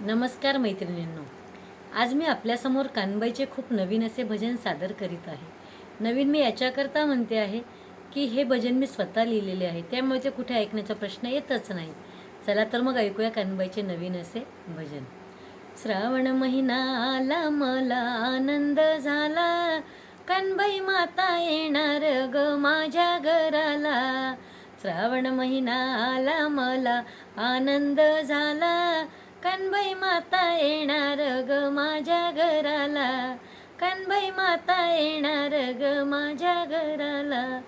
नमस्कार मैत्रिणींनो. आज मी आपल्यासमोर कानबाईचे खूप नवीन असे भजन सादर करीत आहे. नवीन मी याच्याकरता म्हणते आहे की हे भजन मी स्वतः लिहिलेले आहे. त्यामुळे ते कुठे ऐकण्याचा प्रश्न येतच नाही. चला तर मग ऐकूया कानबाईचे नवीन असे भजन. श्रावण महिना आला मला आनंद झाला. कानबाई माता येणार ग माझ्या घराला. श्रावण महिना आला मला आनंद झाला. कनबाई माता येणार ग माझ्या घराला. कनबाई माता येणार ग माझ्या घराला.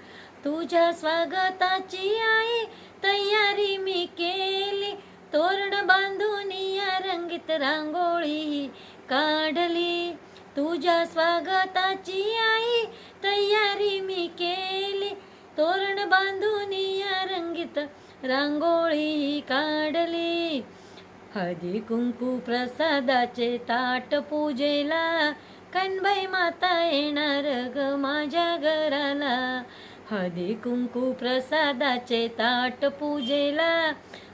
तुझ्या स्वागताची आई तयारी मी केली. तोरण बांधून या रंगीत रांगोळी काढली. तुझ्या स्वागताची आई तयारी मी केली. तोरण बांधून या रंगीत रांगोळी काढली. हळदी कुंकू प्रसादाचे ताट पूजेला. कनबाई माता येणार ग माझ्या घराला. हळदी कुंकू प्रसादाचे ताट पूजेला.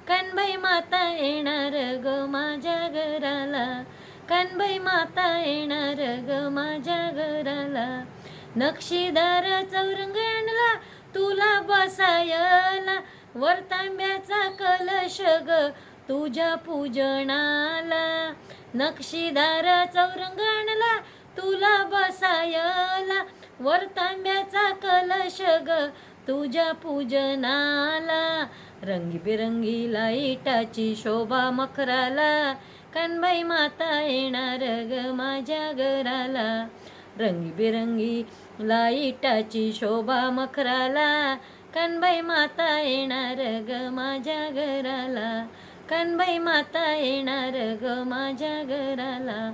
कनबाई माता येणार ग माझ्या घराला. कनबाई माता येणार ग माझ्या घराला. नक्षीदार चौरंगणला तुला बसायला. वरतांब्याचा कलश ग तुझ्या पूजनाला नक्षीदार चौरंगणला तुला बसायला वर तांब्याचा कलश ग. तुझ्या पूजनाला रंगीबेरंगी लाईटाची शोभा मखराला कनबाई माता येणार ग माझ्या घराला. रंगीबेरंगी लाईटाची शोभा मखराला कनबाई माता येणार ग माझ्या घराला. कनबाई माता येणार ग माझ्या घराला.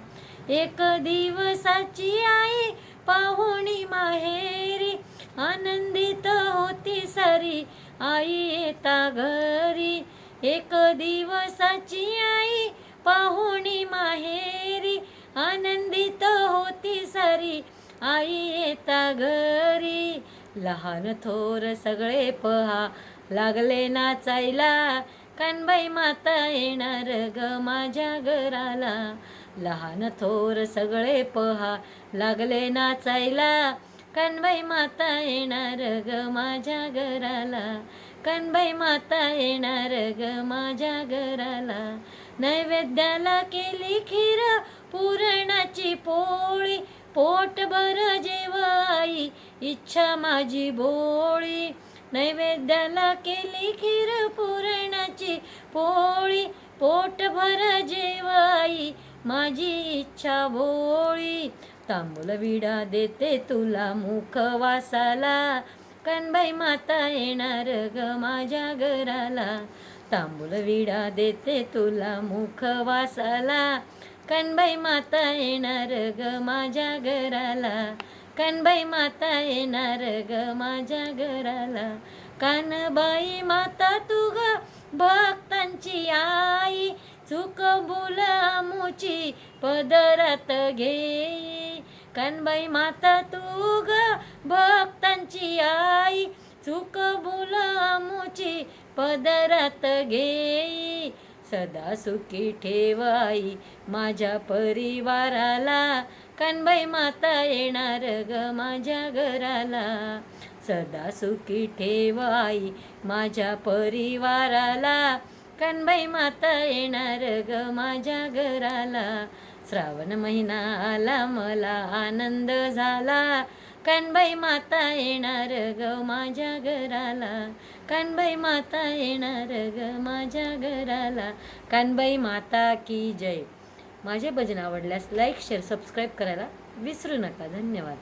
एक दिवसाची आई पाहुणी माहेरी. आनंदित होती सारी. आई येता घरी. एक दिवसाची आई पाहुणी माहेरी. आनंदित होती सारी. आई येता घरी. लहान थोर सगळे पहा. लागले नाचायला कानबाई माता येणार ग माझ्या घराला. लहान थोर सगळे पहा लागले नाचायला. कनबाई माता येणार ग माझ्या घराला. कनबाई माता येणार ग माझ्या घराला. नैवेद्याला केली खीर पुरणाची पोळी. पोटभर जेवाई इच्छा माझी बोळी. नैवेद्याला केली खीर पुरणाची पोळी पोटभर जेवाई. माझी इच्छा भोळी. तांबूल विडा देते तुला मुख वासाला कनबाई माता येणार ग माझ्या घराला. तांबूल विडा देते तुला मुख वासाला कनबाई माता येणार ग माझ्या घराला. कानबाई माता येणार ग माझ्या घराला. कानबाई माता तू ग भक्तांची आई. चुक बुल मुची पदरात घे कानबाई माता तू ग भक्तांची आई. चुक बुल मुची पदरात घे सदा सुखी ठेवाई माझ्या परिवाराला. कनबाई माता येणार ग माझ्या घराला. सदा सुखी ठेवाई माझ्या परिवाराला. कनबाई माता येणार ग माझ्या घराला. श्रावण महिना आला मला आनंद झाला. कनबाई माता येणार ग माझ्या घराला. कनबाई माता येणार ग माझ्या घराला. कानबाई माता की जय. माझे भजन आवडल्यास लाईक शेअर सबस्क्राईब करायला विसरू नका. धन्यवाद.